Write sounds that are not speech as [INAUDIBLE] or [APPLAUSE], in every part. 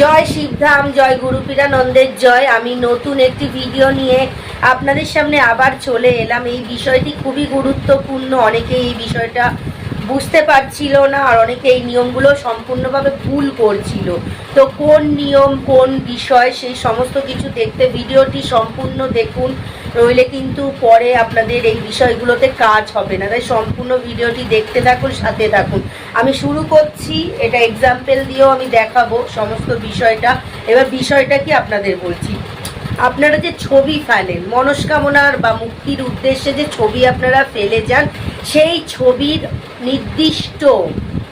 জয় শিবধাম, জয় গুরুপীরা নন্দের জয়। আমি নতুন একটি ভিডিও নিয়ে আপনাদের সামনে আবার চলে এলাম। এই বিষয়টি খুবই গুরুত্বপূর্ণ। অনেকে এই বিষয়টা বুঝতে পারছিল না আর অনেকে এই নিয়মগুলো সম্পূর্ণভাবে ভুল করছিল। তো কোন নিয়ম, কোন বিষয়, সেই সমস্ত কিছু দেখতে ভিডিওটি সম্পূর্ণ দেখুন। রইলে কিন্তু পরে আপনাদের এই বিষয়গুলোতে কাজ হবে না। তাই সম্পূর্ণ ভিডিওটি দেখতে থাকুন, সাথে থাকুন। আমি শুরু করছি, এটা এক্সাম্পল দিয়েও আমি দেখাবো সমস্ত বিষয়টা। এবার বিষয়টা কি আপনাদের বলছি। আপনারা যে ছবি ফেলেন, মনস্কামনার বা মুক্তির উদ্দেশ্যে যে ছবি আপনারা ফেলে যান সেই ছবির নির্দিষ্ট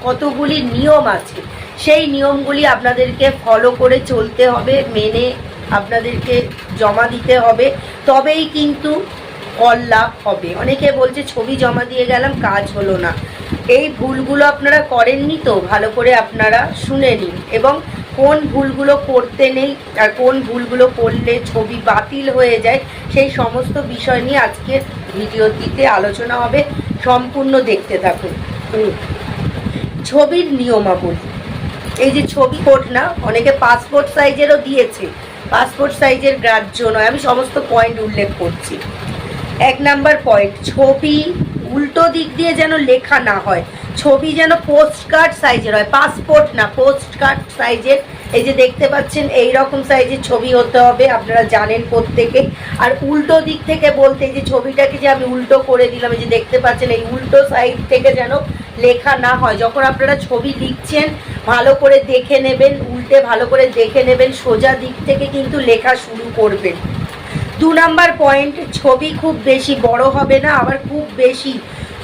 কতগুলি নিয়ম আছে, সেই নিয়মগুলি আপনাদেরকে ফলো করে চলতে হবে, মেনে আপনাদেরকে জমা দিতে হবে, তবেই কিন্তু ফল লাভ হবে। অনেকে বলছে, ছবি জমা দিয়ে গেলাম, কাজ হলো না। এই ভুলগুলো আপনারা করেননি তো? ভালো করে আপনারা শুনে নিন। এবং কোন ভুলগুলো করতে নেই আর কোন ভুলগুলো করলে ছবি বাতিল হয়ে যায়, সেই সমস্ত বিষয় নিয়ে আজকে ভিডিওটিতে আলোচনা হবে। সম্পূর্ণ দেখতে থাকুন। ছবির নিয়মাবলী। এই যে ছবি কোট না, অনেকে পাসপোর্ট সাইজেরও দিয়েছে। পাসপোর্ট সাইজের গ্রাহ্য নয়। আমি সমস্ত পয়েন্ট উল্লেখ করছি। এক নাম্বার পয়েন্ট ছবি উল্টো দিক দিয়ে যেন লেখা না হয়। ছবি যেন পোস্ট কার্ড সাইজের হয়। পাসপোর্ট না পোস্ট কার্ড সাইজের এই যে দেখতে পাচ্ছেন এই রকম সাইজের ছবি হতে হবে, আপনারা জানেন প্রত্যেকে। আর উল্টো দিক থেকে বলতে যে ছবিটাকে যে আমি উল্টো করে দিলাম, এই যে দেখতে পাচ্ছেন, এই উল্টো সাইড থেকে যেন লেখা না হয়। যখন আপনারা ছবি লিখছেন, ভালো করে দেখে নেবেন, উল্টে ভালো করে দেখে নেবেন, সোজা দিক থেকে কিন্তু লেখা শুরু করবেন। দু নাম্বার পয়েন্ট ছবি খুব বেশি বড় হবে না, আবার খুব বেশি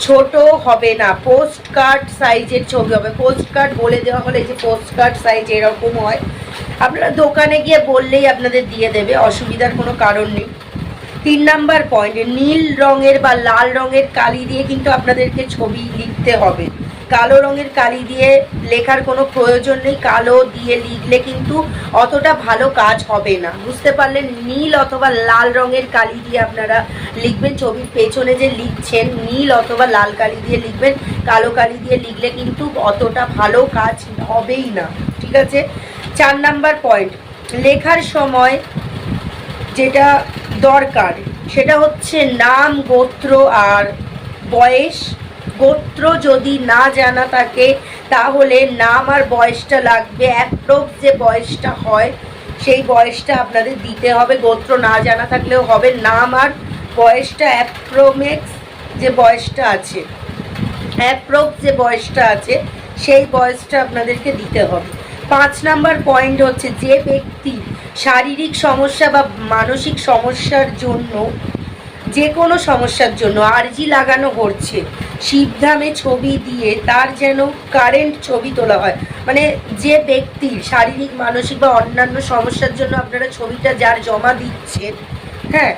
ছোট হবে না। পোস্ট কার্ড সাইজের ছবি হবে। পোস্ট কার্ড বলে দেওয়া হলে যে পোস্ট কার্ড সাইজ এরকম হয়, আপনারা দোকানে গিয়ে বললেই আপনাদের দিয়ে দেবে, অসুবিধার কোনো কারণ নেই। তিন নাম্বার পয়েন্ট নীল রঙের বা লাল রঙের কালি দিয়ে কিন্তু আপনাদেরকে ছবি লিখতে হবে। কালো রঙের কালি দিয়ে লেখার কোনো প্রয়োজন নেই। কালো দিয়ে লিখলে কিন্তু অতটা ভালো কাজ হবে না। বুঝতে পারলেন? নীল অথবা লাল রঙের কালি দিয়ে আপনারা লিখবেন। ছবির পেছনে যে লিখছেন, নীল অথবা লাল কালি দিয়ে লিখবেন, কালো কালি দিয়ে লিখলে কিন্তু অতটা ভালো কাজ হবেই না। ঠিক আছে? চার নাম্বার পয়েন্ট। লেখার সময় যেটা দরকার, সেটা হচ্ছে নাম, গোত্র আর বয়স। গোত্র যদি না জানা থাকে, তাহলে নাম আর বয়সটা লাগবে অ্যাপ্রোক্স যে বয়সটা হয়, সেই বয়সটা আপনাদের দিতে হবে। গোত্র না জানা থাকলেও হবে, নাম আর বয়সটা অ্যাপ্রোমেক্স যে বয়সটা আছে অ্যাপ্রোক্স যে বয়সটা আছে, সেই বয়সটা আপনাদেরকে দিতে হবে। পাঁচ নাম্বার পয়েন্ট হচ্ছে যে ব্যক্তি শারীরিক সমস্যা বা মানসিক সমস্যার জন্য যে কোনো সমস্যার জন্য আরজি লাগানো হচ্ছে শিবধামে ছবি দিয়ে তার যেন কারেন্ট ছবি তোলা হয়। মানে যে ব্যক্তির শারীরিক, মানসিক বা অন্যান্য সমস্যার জন্য আপনারা ছবিটা যার জমা দিচ্ছেন হ্যাঁ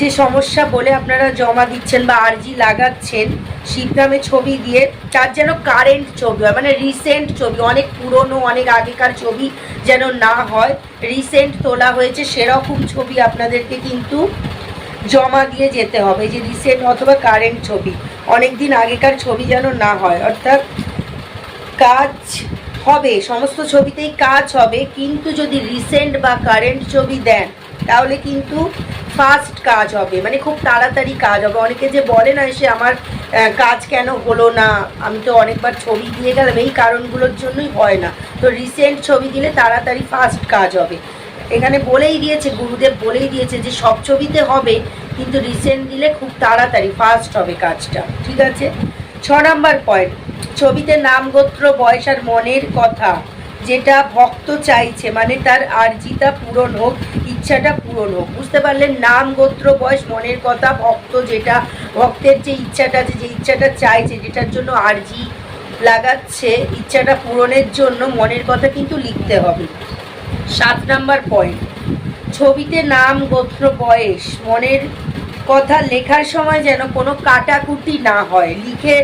যে সমস্যা বলে আপনারা জমা দিচ্ছেন বা আর্জি লাগাচ্ছেন, শিবধামে ছবি দিয়ে তার যেন কারেন্ট ছবি হয়। মানে রিসেন্ট ছবি, অনেক পুরনো, অনেক আগেকার ছবি যেন না হয় রিসেন্ট তোলা হয়েছে, সেরকম ছবি আপনাদেরকে কিন্তু জমা দিয়ে যেতে হবে। যে রিসেন্ট অথবা কারেন্ট ছবি। অনেক দিন আগেকার ছবি যেন না হয়, অর্থাৎ কাজ হবে, সমস্ত ছবিতেই কাজ হবে, কিন্তু যদি রিসেন্ট বা কারেন্ট ছবি দেন, তাহলে কিন্তু ফাস্ট কাজ হবে মানে খুব তাড়াতাড়ি কাজ হবে। অনেকে যে বলে না সে আমার কাজ কেন হলো না? আমি তো অনেকবার ছবি দিয়ে গেলাম, এই কারণগুলোর জন্যই হয় না। তো রিসেন্ট ছবি দিলে তাড়াতাড়ি ফাস্ট কাজ হবে। এখানে বলেই দিয়েছে, গুরুদেব বলেই দিয়েছে যে সব ছবিতে হবে কিন্তু রিসেন্ট দিলে খুব তাড়াতাড়ি ফাস্ট হবে কাজটা, ঠিক আছে? ছ নাম্বার পয়েন্ট ছবিতে নাম গোত্র বয়স আর মনের কথা, যেটা ভক্ত চাইছে মানে তার আর্জিতা পূরণ হোক, ইচ্ছাটা পূরণ হোক, বুঝতে পারলেন? নাম গোত্র বয়স, মনের কথা, ভক্ত যেটা, ভক্তের যে ইচ্ছাটা আছে, যে ইচ্ছাটা চাইছে, যেটার জন্য আর্জি লাগাচ্ছে, ইচ্ছাটা পূরণের জন্য মনের কথা কিন্তু লিখতে হবে। সাত নাম্বার পয়েন্ট ছবিতে নাম, গোত্র, বয়স, মনের কথা লেখার সময় যেন কোনো কাটাকুটি না হয়। লিখে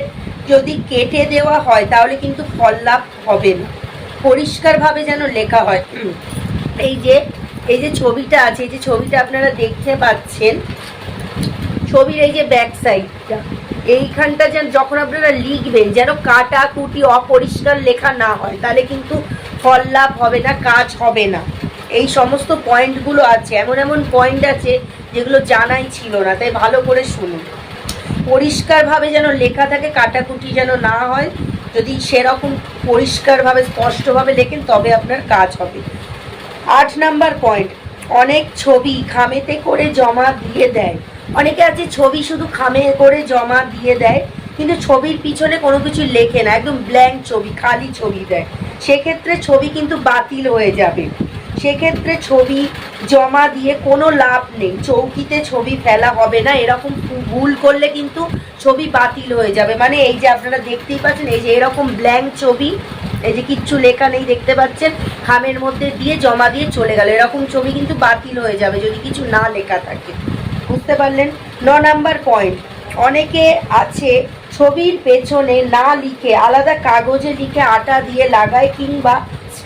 যদি কেটে দেওয়া হয়, তাহলে কিন্তু ফল লাভ হবে না। পরিষ্কারভাবে যেন লেখা হয়। এই যে এই যে ছবিটা আছে, এই যে ছবিটা আপনারা দেখতে পাচ্ছেন, ছবির এই যে ব্যাক সাইডটা এইখানটা যেন যখন আপনারা লিখবেন, যেন কাটা কুটি অপরিষ্কার লেখা না হয়, তাহলে কিন্তু ফল লাভ হবে না, কাজ হবে না। এই সমস্ত পয়েন্টগুলো আছে, এমন এমন পয়েন্ট আছে যেগুলো জানাই ছিল না, তাই ভালো করে শুনুন। পরিষ্কারভাবে যেন লেখা থাকে, কাটাকুটি যেন না হয়, যদি সেরকম পরিষ্কারভাবে, স্পষ্টভাবে লেখেন তবে আপনার কাজ হবে। আট নাম্বার পয়েন্ট, অনেক ছবি খামেতে করে জমা দিয়ে দেয়। অনেকে আছে ছবি শুধু খামে করে জমা দিয়ে দেয়, কিন্তু ছবির পিছনে কোনো কিছু লেখে না, একদম ব্ল্যাঙ্ক ছবি, খালি ছবি দেয়। সেক্ষেত্রে ছবি কিন্তু বাতিল হয়ে যাবে। সেক্ষেত্রে ছবি জমা দিয়ে কোনো লাভ নেই। চৌকিতে ছবি ফেলা হবে না। এরকম ভুল করলে কিন্তু ছবি বাতিল হয়ে যাবে। মানে এই যে আপনারা দেখতেই পাচ্ছেন, এই যে এরকম ব্ল্যাঙ্ক ছবি, এই যে কিচ্ছু লেখা নেই দেখতে পাচ্ছেন, খামের মধ্যে দিয়ে জমা দিয়ে চলে গেল। এরকম ছবি কিন্তু বাতিল হয়ে যাবে যদি কিছু না লেখা থাকে। বুঝতে পারলেন? ন নাম্বার পয়েন্ট অনেকে আছে ছবির পেছনে না লিখে, আলাদা কাগজে লিখে আটা দিয়ে লাগায় কিংবা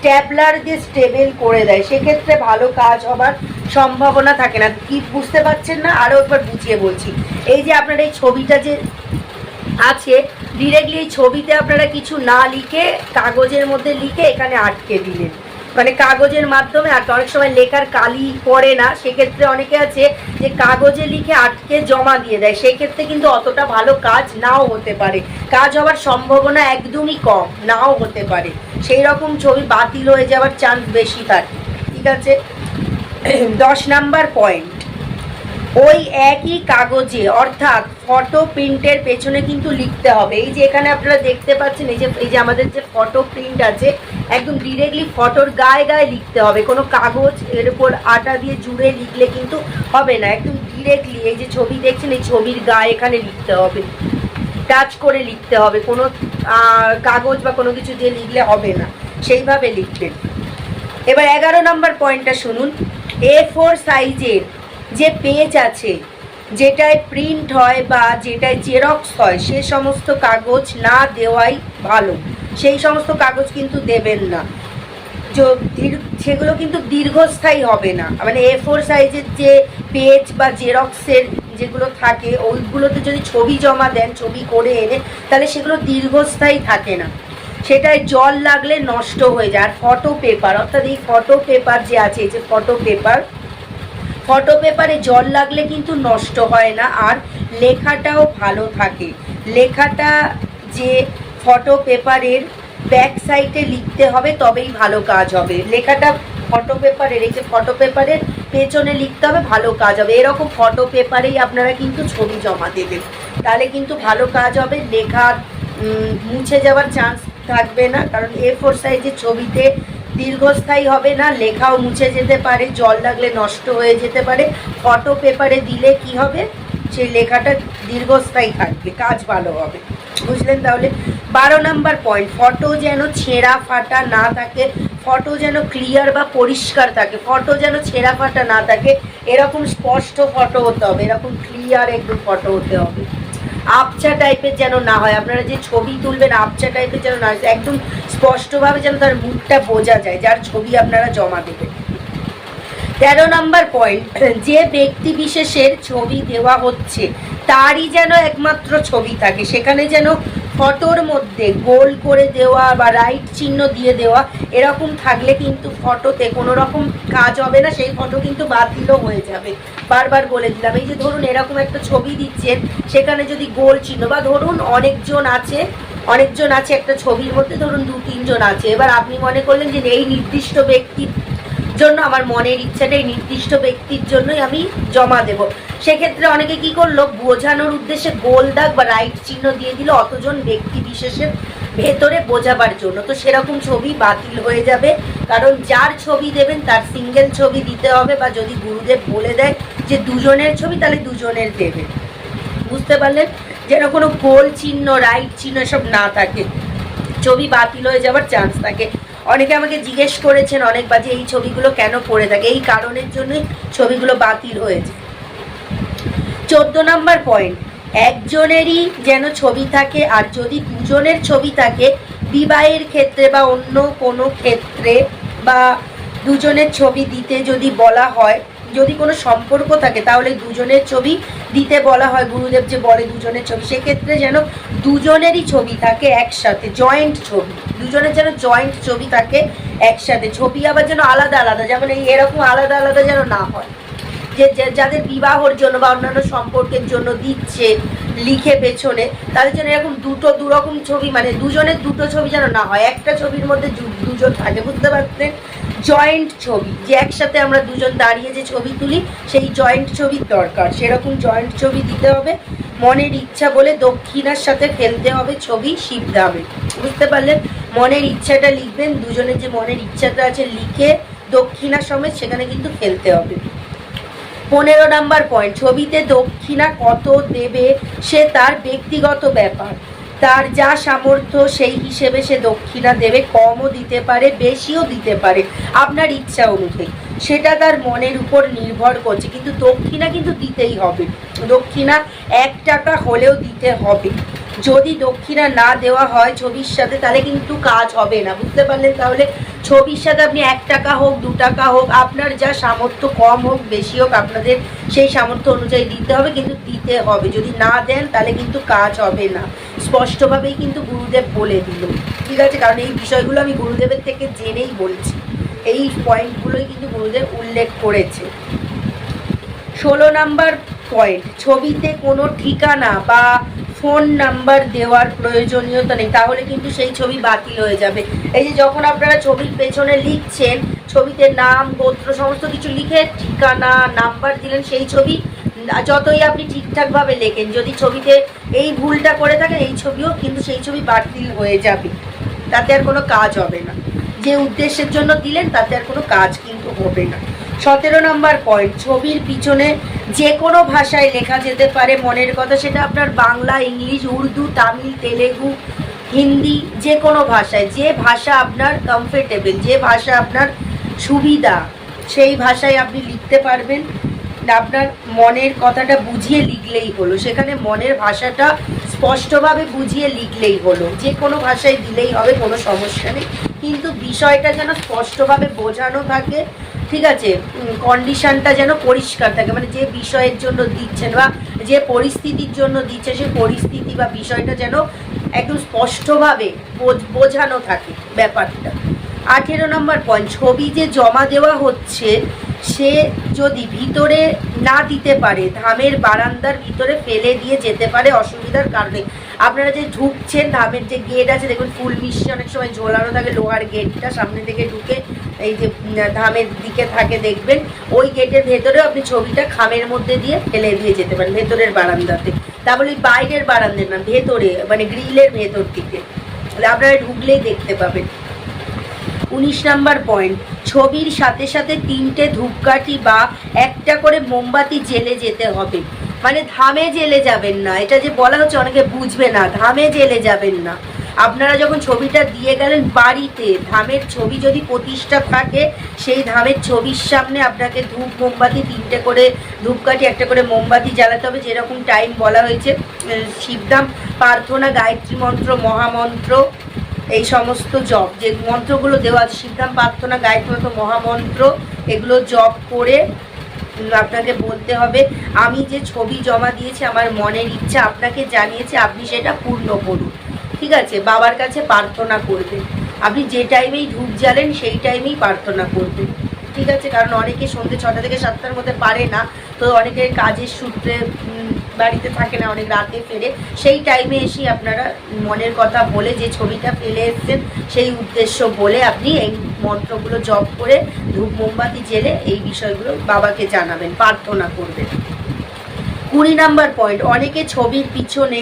স্ট্যাপলার দিয়ে স্টেবেল করে দেয়, সেক্ষেত্রে ভালো কাজ হবার সম্ভাবনা থাকে না। কি বুঝতে পারছেন না? আরও একবার বুঝিয়ে বলছি। এই যে আপনার এই ছবিটা যে আছে ডিরেক্টলি এই ছবিতে আপনারা কিছু না লিখে, কাগজের মধ্যে লিখে এখানে আটকে দিলেন। মানে কাগজের মাধ্যমে, আর অনেক সময় লেখার কালি পড়ে না, সেক্ষেত্রে অনেকে আছে যে কাগজে লিখে আটকে জমা দিয়ে দেয়। সেক্ষেত্রে কিন্তু অতটা ভালো কাজ নাও হতে পারে। কাজ হওয়ার সম্ভাবনা একদমই কম, নাও হতে পারে। সেই রকম ছবি বাতিল হয়ে যাওয়ার চান্স বেশি থাকে ঠিক আছে? [CLEARS THROAT] দশ নাম্বার পয়েন্ট ওই একই কাগজে, অর্থাৎ ফটো প্রিন্টের পেছনে কিন্তু লিখতে হবে। এই যে এখানে আপনারা দেখতে পাচ্ছেন, এই যে এই যে আমাদের যে ফটো প্রিন্ট আছে, একদম ডিরেক্টলি ফটোর গায়ে গায়ে লিখতে হবে। কোনো কাগজ এর উপর আটা দিয়ে জুড়ে লিখলে কিন্তু হবে না। একদম ডিরেক্টলি এই যে ছবি দেখছেন, এই ছবির গায়ে এখানে লিখতে হবে। টাচ করে লিখতে হবে। কোনো কাগজ বা কোনো কিছু দিয়ে লিখলে হবে না। সেইভাবে লিখবেন। এবার এগারো নম্বর পয়েন্টটা শুনুন। এ ফোর সাইজের যে পেজ আছে, যেটায় প্রিন্ট হয় বা যেটায় জেরক্স হয়, সে সমস্ত কাগজ না দেওয়াই ভালো। সেই সমস্ত কাগজ কিন্তু দেবেন না। সেগুলো কিন্তু দীর্ঘস্থায়ী হবে না। মানে এ ফোর সাইজের যে পেজ বা জেরক্সের যেগুলো থাকে ওইগুলোতে যদি ছবি জমা দেন, ছবি করে এনে, তাহলে সেগুলো দীর্ঘস্থায়ী থাকে না। সেটায় জল লাগলে নষ্ট হয়ে যায়। আর ফটো পেপার অর্থাৎ এই ফটো পেপার যে আছে, এই যে ফটো পেপার ফটো পেপারে জল লাগলে কিন্তু নষ্ট হয় না। আর লেখাটাও ভালো থাকে। লেখাটা যে ফটো পেপারের ব্যাক সাইডে লিখতে হবে, তবেই ভালো কাজ হবে। লেখাটা ফটো পেপারের এই যে ফটো পেপারের পেছনে লিখতে হবে, ভালো কাজ হবে। এরকম ফটো পেপারেই আপনারা কিন্তু ছবি জমা দেবেন। তাহলে কিন্তু ভালো কাজ হবে, লেখার মুছে যাওয়ার চান্স থাকবে না, কারণ এ ফোর সাইজের ছবিতে দীর্ঘস্থায়ী হবে না, লেখাও মুছে যেতে পারে, জল লাগলে নষ্ট হয়ে যেতে পারে। ফটো পেপারে দিলে কি হবে? সেই লেখাটা দীর্ঘস্থায়ী থাকবে, কাজ ভালো হবে। বুঝলেন তাহলে? বারো নাম্বার পয়েন্ট ফটো যেন ছেঁড়া ফাটা না থাকে ফটো যেন ক্লিয়ার বা পরিষ্কার থাকে, ফটো যেন ছেঁড়া ফাটা না থাকে, এরকম স্পষ্ট ফটো হতে হবে, এরকম ক্লিয়ার একটু ফটো হতে হবে। আপচা টাইপের যেন না হয়, আপনারা যে ছবি তুলবেন আপচা টাইপের যেন না একদম স্পষ্টভাবে যেন তার মুখটা বোঝা যায়, যার ছবি আপনারা জমা দেবেন। তেরো নম্বর পয়েন্ট যে ব্যক্তি বিশেষের ছবি দেওয়া হচ্ছে, তারই যেন একমাত্র ছবি থাকে। সেখানে যেন ফটোর মধ্যে গোল করে দেওয়া বা রাইট চিহ্ন দিয়ে দেওয়া এরকম থাকলে কিন্তু ফটোতে কোনো রকম কাজ হবে না, সেই ফটো কিন্তু বাতিলও হয়ে যাবে। বারবার বলে দিলাম, এই যে ধরুন এরকম একটা ছবি দিচ্ছেন, সেখানে যদি গোল চিহ্ন, বা ধরুন অনেকজন আছে অনেকজন আছে একটা ছবির মধ্যে, ধরুন দু তিনজন আছে, এবার আপনি মনে করলেন যে এই নির্দিষ্ট ব্যক্তি জন্য আমার মনের ইচ্ছাটা এই নির্দিষ্ট ব্যক্তির জন্যই আমি জমা দেব। সেক্ষেত্রে অনেকে কি করল, বোঝানোর উদ্দেশ্যে গোল দাগ বা রাইট চিহ্ন দিয়ে দিল, অতজন ব্যক্তি বিশেষের ভেতরে বোঝাবার জন্য। তো সেরকম ছবি বাতিল হয়ে যাবে, কারণ যার ছবি দেবেন তার সিঙ্গেল ছবি দিতে হবে বা যদি গুরুদেব বলে দেয় যে দুজনের ছবি, তাহলে দুজনের দেবে বুঝতে পারলেন? যেন কোনো গোল চিহ্ন রাইট চিহ্ন এসব না থাকে। ছবি বাতিল হয়ে যাওয়ার চান্স থাকে। অনেকে আমাকে জিজ্ঞেস করেছেন অনেকবার যে এই ছবিগুলো কেন পড়ে থাকে। এই কারণের জন্যই ছবিগুলো বাতিল হয়েছে। চোদ্দ নম্বর পয়েন্ট একজনেরই যেন ছবি থাকে আর যদি দুজনের ছবি থাকে, বিবাহের ক্ষেত্রে বা অন্য কোনো ক্ষেত্রে বা দুজনের ছবি দিতে যদি বলা হয় যদি কোনো সম্পর্ক থাকে, তাহলে দুজনের ছবি দিতে বলা হয়। গুরুদেব যে বলে দুজনের ছবি, সেক্ষেত্রে যেন দুজনেরই ছবি থাকে একসাথে জয়েন্ট ছবি। দুজনের যেন জয়েন্ট ছবি থাকে একসাথে, ছবি আবার যেন আলাদা আলাদা, যেমন এই এরকম আলাদা আলাদা যেন না হয়। যে যাদের বিবাহর জন্য বা অন্যান্য সম্পর্কের জন্য দিচ্ছে, লিখে পেছনে, তাদের জন্য এরকম দুটো, দুরকম ছবি মানে দুজনের দুটো ছবি যেন না হয়, একটা ছবির মধ্যে দুজন থাকে, বুঝতে পারছেন? জয়েন্ট ছবি, যে একসাথে আমরা দুজন দাঁড়িয়ে যে ছবি তুলি, সেই জয়েন্ট ছবির দরকার। সেরকম জয়েন্ট ছবি দিতে হবে, মনের ইচ্ছা বলে দক্ষিণার সাথে ফেলতে হবে ছবি শিবধামে বুঝতে পারলেন? মনের ইচ্ছাটা লিখবেন, দুজনের যে মনের ইচ্ছাটা আছে লিখে দক্ষিণা সমেত সেখানে কিন্তু ফেলতে হবে। পনেরো নাম্বার পয়েন্ট ছবিতে দক্ষিণা কত দেবে, সে তার ব্যক্তিগত ব্যাপার। তার যা সামর্থ্য, সেই হিসেবে সে দক্ষিণা দেবে, কমও দিতে পারে, বেশিও দিতে পারে, আপনার ইচ্ছা অনুযায়ী। সেটা তার মনের উপর নির্ভর করছে, কিন্তু দক্ষিণা কিন্তু দিতেই হবে। দক্ষিণা এক টাকা হলেও দিতে হবে। যদি দক্ষিণা না দেওয়া হয় ছবির সাথে, তাহলে কিন্তু কাজ হবে না। বুঝতে পারলেন? তাহলে ছবির সাথে আপনি এক টাকা হোক, দু টাকা হোক, আপনার যা সামর্থ্য কম হোক, বেশি হোক, আপনাদের সেই সামর্থ্য অনুযায়ী দিতে হবে, কিন্তু দিতে হবে। যদি না দেন, তাহলে কিন্তু কাজ হবে না। স্পষ্টভাবেই কিন্তু গুরুদেব বলে দিল। ঠিক আছে? কারণ এই বিষয়গুলো আমি গুরুদেবের থেকে জেনেই বলছি। এই পয়েন্টগুলোই কিন্তু গুরুদেব উল্লেখ করেছে। ষোলো নাম্বার পয়েন্ট, ছবিতে কোনো ঠিকানা বা ফোন নাম্বার দেওয়ার প্রয়োজনীয়তা নেই, তাহলে কিন্তু সেই ছবি বাতিল হয়ে যাবে। এই যে যখন আপনারা ছবির পেছনে লিখছেন, ছবিতে নাম, গোত্র, সমস্ত কিছু লিখে ঠিকানা, নাম্বার দিলেন, সেই ছবি, যতই আপনি ঠিকঠাকভাবে লেখেন, যদি ছবিতে এই ভুলটা করে থাকেন, এই ছবিও কিন্তু সেই ছবি বাতিল হয়ে যাবে। তাতে আর কোনো কাজ হবে না। যে উদ্দেশ্যের জন্য দিলেন, তাতে আর কোনো কাজ কিন্তু হবে না। সতেরো নম্বর পয়েন্ট ছবির পিছনে যে কোনো ভাষায় লেখা যেতে পারে, মনের কথা সেটা আপনার বাংলা, ইংলিশ, উর্দু, তামিল, তেলেগু, হিন্দি, যে কোনো ভাষায়, যে ভাষা আপনার কমফোর্টেবল যে ভাষা আপনার সুবিধা, সেই ভাষায় আপনি লিখতে পারবেন। আপনার মনের কথাটা বুঝিয়ে লিখলেই হলো। সেখানে মনের ভাষাটা স্পষ্টভাবে বুঝিয়ে লিখলেই হলো। যে কোনো ভাষায় দিলেই হবে, কোনো সমস্যা নেই। কিন্তু বিষয়টা যেন স্পষ্টভাবে বোঝানো থাকে ঠিক আছে কন্ডিশনটা যেন পরিষ্কার থাকে মানে যে বিষয়ের জন্য দিচ্ছেন বা যে পরিস্থিতির জন্য দিচ্ছে সেই পরিস্থিতি বা বিষয়টা যেন একদম স্পষ্টভাবে বোঝ- বোঝানো থাকে ব্যাপারটা। আঠেরো নম্বর পয়েন্ট ছবি যে জমা দেওয়া হচ্ছে, সে যদি ভিতরে না দিতে পারে, ধামের বারান্দার ভিতরে ফেলে দিয়ে যেতে পারে অসুবিধার কারণে। আপনারা যে ঢুকছেন, ধামের যে গেট আছে, দেখুন ফুল মিশছে অনেক সময় ঝোলানো থাকে, লোহার গেটটা সামনে থেকে ঢুকে এই যে ধামের দিকে থাকে, দেখবেন। ওই গেটের ভেতরেও আপনি ছবিটা খামের মধ্যে দিয়ে ফেলে দিয়ে যেতে পারেন, ভেতরের বারান্দাতে। তারপরে ওই বাইরের বারান্দার না, ভেতরে মানে গ্রিলের ভেতর দিকে। তাহলে আপনারা ঢুকলেই দেখতে পাবেন। উনিশ নাম্বার পয়েন্ট ছবির সাথে সাথে তিনটে ধূপকাঠি বা একটা করে মোমবাতি জেলে যেতে হবে। মানে ধামে জেলে যাবেন না। এটা যে বলা হচ্ছে, অনেকে বুঝবে না। ধামে জেলে যাবেন না। আপনারা যখন ছবিটা দিয়ে গেলেন বাড়িতে, ধামের ছবি যদি প্রতিষ্ঠা থাকে, সেই ধামের ছবির সামনে আপনাকে ধূপ, মোমবাতি তিনটে করে, ধূপকাঠি একটা করে মোমবাতি জ্বালাতে হবে, যেরকম টাইম বলা হয়েছে। শিবধাম, প্রার্থনা, গায়ত্রী মন্ত্র, মহামন্ত্র, এই সমস্ত জপ। যে মন্ত্রগুলো দেওয়া আছে সিদ্ধাম প্রার্থনা, গায়ত্রী মন্ত্র, মহামন্ত্র, এগুলো জপ করে আপনাকে বলতে হবে, আমি যে ছবি জমা দিয়েছি, আমার মনের ইচ্ছা আপনাকে জানিয়েছে, আপনি সেটা পূর্ণ করুন। ঠিক আছে? বাবার কাছে প্রার্থনা করবেন। আপনি যে টাইমেই ধূপ জ্বালেন, সেই টাইমেই প্রার্থনা করবেন। ঠিক আছে? কারণ অনেকে সন্ধ্যে ছটা থেকে সাতটার মধ্যে পারে না, তো অনেকের কাজের সূত্রে বাড়িতে থাকে না, অনেক রাতে ফেরে। সেই টাইমে এসে আপনারা মনের কথা বলে, যে ছবিটা ফেলে এসছেন, সেই উদ্দেশ্য বলে আপনি এই মন্ত্রগুলো জপ করে ধূপ মোমবাতি জেলে এই বিষয়গুলো বাবাকে জানাবেন, প্রার্থনা করবেন। কুড়ি নাম্বার পয়েন্ট অনেকে ছবির পিছনে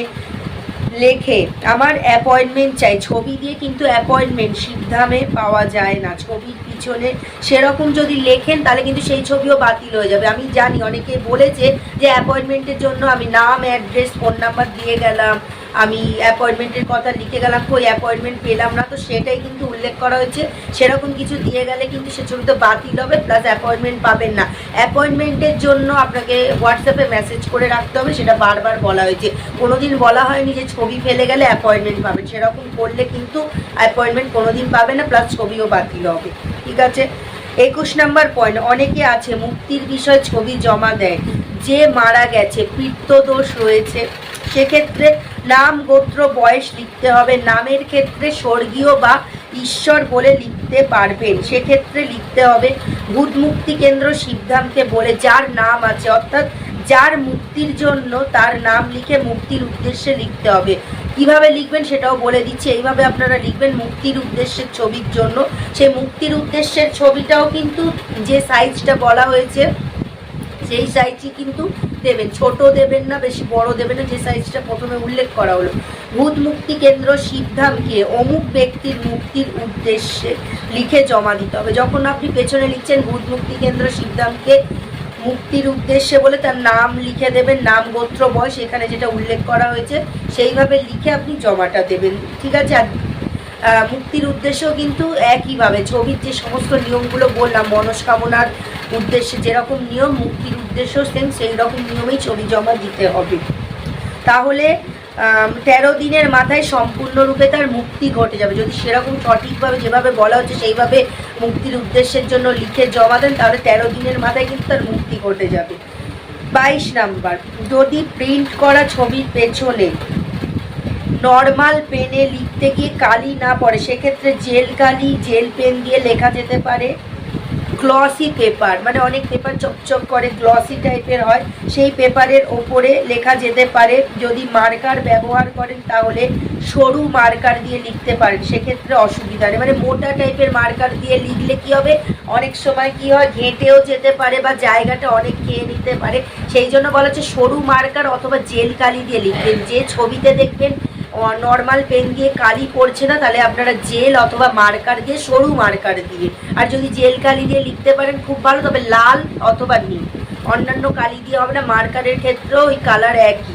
লেখে, আমার অ্যাপয়েন্টমেন্ট চাই। ছবি দিয়ে কিন্তু অ্যাপয়েন্টমেন্ট শিবধামে পাওয়া যায় না। ছবির পিছনে, সেরকম যদি লেখেন, তাহলে কিন্তু সেই ছবিও বাতিল হয়ে যাবে। আমি জানি, অনেকে বলেছে যে অ্যাপয়েন্টমেন্টের জন্য আমি নাম, অ্যাড্রেস, ফোন নাম্বার দিয়ে গেলাম, আমি অ্যাপয়েন্টমেন্টের কথা লিখে গেলাম, কই অ্যাপয়েন্টমেন্ট পেলাম না, তো সেটাই কিন্তু উল্লেখ করা হয়েছে। সেরকম কিছু দিয়ে গেলে কিন্তু সে ছবি তো বাতিল হবে প্লাস অ্যাপয়েন্টমেন্ট পাবেন না। অ্যাপয়েন্টমেন্টের জন্য আপনাকে হোয়াটসঅ্যাপে মেসেজ করে রাখতে হবে, সেটা বারবার বলা হয়েছে। কোনোদিন বলা হয়নি যে ছবি ফেলে গেলে অ্যাপয়েন্টমেন্ট পাবেন। সেরকম করলে কিন্তু অ্যাপয়েন্টমেন্ট কোনোদিন পাবে না প্লাস ছবিও বাতিল হবে। ঠিক আছে? একুশ নাম্বার পয়েন্ট অনেকে আছে মুক্তির বিষয়ে ছবি জমা দেয়, যে মারা গেছে, পিত্তদোষ রয়েছে। সেক্ষেত্রে নাম, গোত্র, বয়স লিখতে হবে। নামের ক্ষেত্রে স্বর্গীয় বা ঈশ্বর বলে লিখতে পারবেন। সেক্ষেত্রে লিখতে হবে, ভূত মুক্তি কেন্দ্র সিদ্ধান্তে বলে যার নাম আছে। অর্থাৎ যার মুক্তির জন্য তার নাম লিখে মুক্তির উদ্দেশ্যে লিখতে হবে। কীভাবে লিখবেন সেটাও বলে দিচ্ছি। এইভাবে আপনারা লিখবেন মুক্তির উদ্দেশ্যের ছবির জন্য। সেই মুক্তির উদ্দেশ্যের ছবিটাও কিন্তু যে সাইজটা বলা হয়েছে, সেই সাইজই কিন্তু দেবেন। ছোট দেবেন না, বেশি বড় দেবেন না, যে সাইজটা প্রথমে উল্লেখ করা হলো। ভূত মুক্তি কেন্দ্র সিদ্ধামকে অমুক ব্যক্তির মুক্তির উদ্দেশ্যে লিখে জমা দিতে হবে। যখন আপনি পেছনে লিখছেন ভূত মুক্তি কেন্দ্র সিদ্ধামকে মুক্তির উদ্দেশ্যে বলে তার নাম লিখে দেবেন, নাম গোত্র, বয়স, এখানে যেটা উল্লেখ করা হয়েছে, সেইভাবে লিখে আপনি জমাটা দেবেন, ঠিক আছে? আর মুক্তির উদ্দেশ্যও কিন্তু একইভাবে, ছবির যে সমস্ত নিয়মগুলো বললাম, মনস্কামনার উদ্দেশ্যে যেরকম নিয়ম, মুক্তির উদ্দেশ্য সেম সেই রকম নিয়মেই ছবি জমা দিতে হবে। তাহলে তেরো দিনের মাথায় সম্পূর্ণরূপে তার মুক্তি ঘটে যাবে। যদি সেরকম সঠিকভাবে যেভাবে বলা হচ্ছে, সেইভাবে মুক্তির উদ্দেশ্যের জন্য লিখে জমা দেন, তাহলে তেরো দিনের মাথায় কিন্তু তার মুক্তি ঘটে যাবে। বাইশ নাম্বার, যদি প্রিন্ট করা ছবির পেছনে নর্মাল পেনে লিখতে গিয়ে কালি না পড়ে, সেক্ষেত্রে জেল কালি, জেল পেন দিয়ে লেখা যেতে পারে। গ্লসি পেপার মানে অনেক পেপার চকচক করে গ্লসি টাইপের হয়। সেই পেপারের ওপরে লেখা যেতে পারে, যদি মার্কার ব্যবহার করেন তাহলে সরু মার্কার দিয়ে লিখতে পারেন, সেক্ষেত্রে অসুবিধা নেই। মানে মোটা টাইপের মার্কার দিয়ে লিখলে কি হবে? অনেক সময় কি হয়, ঘেঁটেও যেতে পারে বা জায়গাটা অনেক খেয়ে নিতে পারে। সেই জন্য বলা হচ্ছে সরু মার্কার অথবা জেল কালি দিয়ে লিখবেন। যে ছবিতে দেখবেন নর্মাল পেন দিয়ে কালি করছে না, তাহলে আপনারা জেল অথবা মার্কার দিয়ে, সরু মার্কার দিয়ে। আর যদি জেল কালি দিয়ে লিখতে পারেন, খুব ভালো, তবে লাল অথবা নীল। অন্যান্য কালি দিয়ে হবে না, মার্কারের ক্ষেত্রেও ওই কালার একই।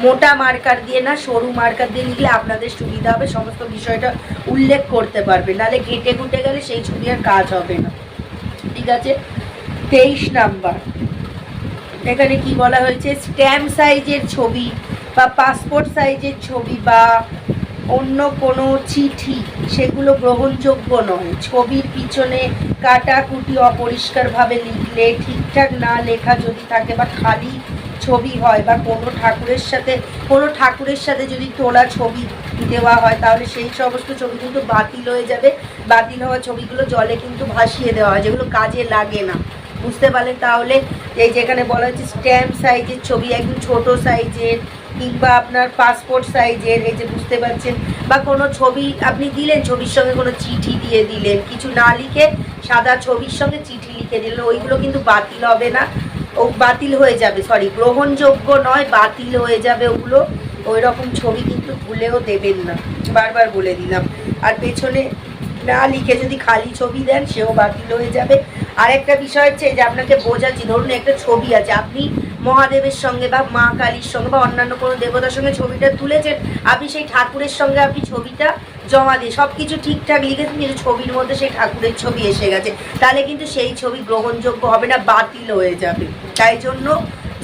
মোটা মার্কার দিয়ে না, সরু মার্কার দিয়ে লিখলে আপনাদের সুবিধা হবে, সমস্ত বিষয়টা উল্লেখ করতে পারবে। নাহলে ঘেঁটে ঘুটে গেলে সেই ছবি আর কাজ হবে না। ঠিক আছে? তেইশ নাম্বার। এখানে কি বলা হয়েছে? স্ট্যাম্প সাইজের ছবি। বা পাসপোর্ট সাইজের ছবি বা অন্য কোনো চিঠি সেগুলো গ্রহণযোগ্য নয়। ছবির পিছনে কাটাকুটি অপরিষ্কারভাবে লিখলে, ঠিকঠাক না লেখা যদি থাকে বা খালি ছবি হয় বা কোনো ঠাকুরের সাথে, কোনো ঠাকুরের সাথে যদি তোলা ছবি দেওয়া হয়, তাহলে সেই সমস্ত ছবি কিন্তু বাতিল হয়ে যাবে। বাতিল হওয়া ছবিগুলো জলে কিন্তু ভাসিয়ে দেওয়া হয়, যেগুলো কাজে লাগে না। বুঝতে পারলেন? তাহলে এই যেখানে বলা হচ্ছে স্ট্যাম্প সাইজের ছবি, একদম ছোট সাইজের কিংবা আপনার পাসপোর্ট সাইজের এই যে বুঝতে পারছেন, বা কোনো ছবি, আপনি দিলেন ছবির সঙ্গে কোনো চিঠি দিয়ে দিলেন, কিছু না লিখে সাদা ছবির সঙ্গে চিঠি লিখে দিলেন, ওইগুলো কিন্তু বাতিল হবে না। ও বাতিল হয়ে যাবে সরি গ্রহণযোগ্য নয়, বাতিল হয়ে যাবে ওগুলো। ওই রকম ছবি কিন্তু ভুলেও দেবেন না, বারবার বলে দিলাম। আর পেছনে না লিখে যদি খালি ছবি দেন, সেও বাতিল হয়ে যাবে। আর একটা বিষয় হচ্ছে যে আপনাকে বোঝাচ্ছি, ধরুন একটা ছবি আছে, আপনি মহাদেবের সঙ্গে বা মা কালীর সঙ্গে বা অন্যান্য কোনো দেবতার সঙ্গে ছবিটা তুলেছেন, আপনি সেই ঠাকুরের সঙ্গে আপনি ছবিটা জমা দিয়ে সব কিছু ঠিকঠাক লিখেছেন, কিন্তু ছবির মধ্যে সেই ঠাকুরের ছবি এসে গেছে। তাহলে কিন্তু সেই ছবি গ্রহণযোগ্য হবে না, বাতিল হয়ে যাবে। তাই জন্য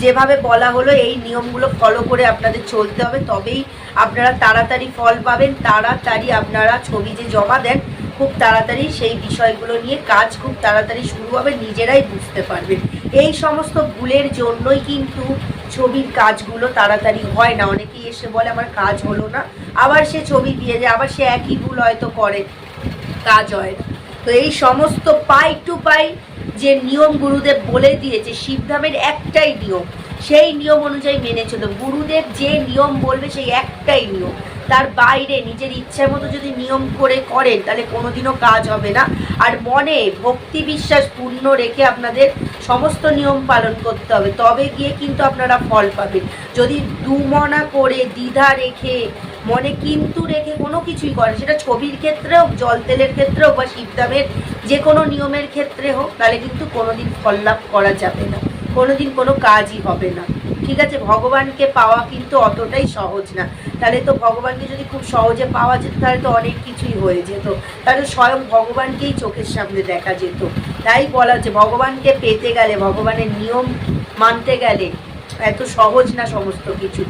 যেভাবে বলা হলো, এই নিয়মগুলো ফলো করে আপনাদের চলতে হবে। তবেই আপনারা তাড়াতাড়ি ফল পাবেন, তাড়াতাড়ি আপনারা ছবি যে জমা দেন খুব তাড়াতাড়ি সেই বিষয়গুলো নিয়ে কাজ খুব তাড়াতাড়ি শুরু হবে, নিজেরাই বুঝতে পারবেন। এই সমস্ত ভুলের জন্যই কিন্তু ছবির কাজগুলো তাড়াতাড়ি হয় না। অনেকেই এসে বলে, আমার কাজ হলো না। আবার সে ছবি দিয়ে যায়, আবার সে একই ভুল হয়তো করে। কাজ হয় না। তো এই সমস্ত পাই টু পাই যে নিয়ম গুরুদেব বলে দিয়েছে, শিবধামের একটাই নিয়ম, সেই নিয়ম অনুযায়ী মেনে চলো গুরুদেব যে নিয়ম বলবে, সেই একটাই নিয়ম। তার বাইরে নিজের ইচ্ছা মতো যদি নিয়ম করে করেন, তাহলে কোনোদিনও কাজ হবে না। আর মনে, ভক্তি বিশ্বাস পূর্ণ রেখে আপনাদের সমস্ত নিয়ম পালন করতে হবে। তবে গিয়ে কিন্তু আপনারা ফল পাবেন। যদি দুমনা করে দ্বিধা রেখে, মনে কিন্তু রেখে কোনো কিছুই করে সেটা ছবির ক্ষেত্রে হোক, জল তেলের ক্ষেত্রে হোক বা শিবদামের যে কোনো নিয়মের ক্ষেত্রে হোক, তাহলে কিন্তু কোনোদিন ফল লাভ করা যাবে না। কোনোদিন কোনো কাজই হবে না। ঠিক আছে, ভগবানকে পাওয়া কিন্তু অতটাই সহজ না। তাহলে তো ভগবানকে যদি খুব সহজে পাওয়া যেত, তাহলে তো অনেক কিছুই হয়ে যেত। তাহলে স্বয়ং ভগবানকেই চোখের সামনে দেখা যেত। তাই বলা হচ্ছে, ভগবানকে পেতে গেলে, ভগবানের নিয়ম মানতে গেলে এত সহজ না সমস্ত কিছু।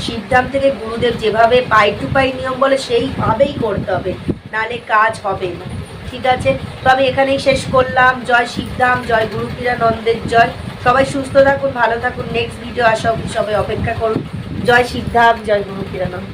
শিবধাম থেকে গুরুদেব যেভাবে পাই টু পাই নিয়ম বলে, সেইভাবেই করতে হবে। নালে কাজ হবে না। ঠিক আছে? তো আমি এখানেই শেষ করলাম। জয় সিদ্ধাম জয় গুরুপীরানন্দের জয়। সবাই সুস্থ থাকুন, ভালো থাকুন। নেক্সট ভিডিও আসা অবধি সবাই অপেক্ষা করুন। জয় সিদ্ধার্থ, জয় গুরু পীরানন্দ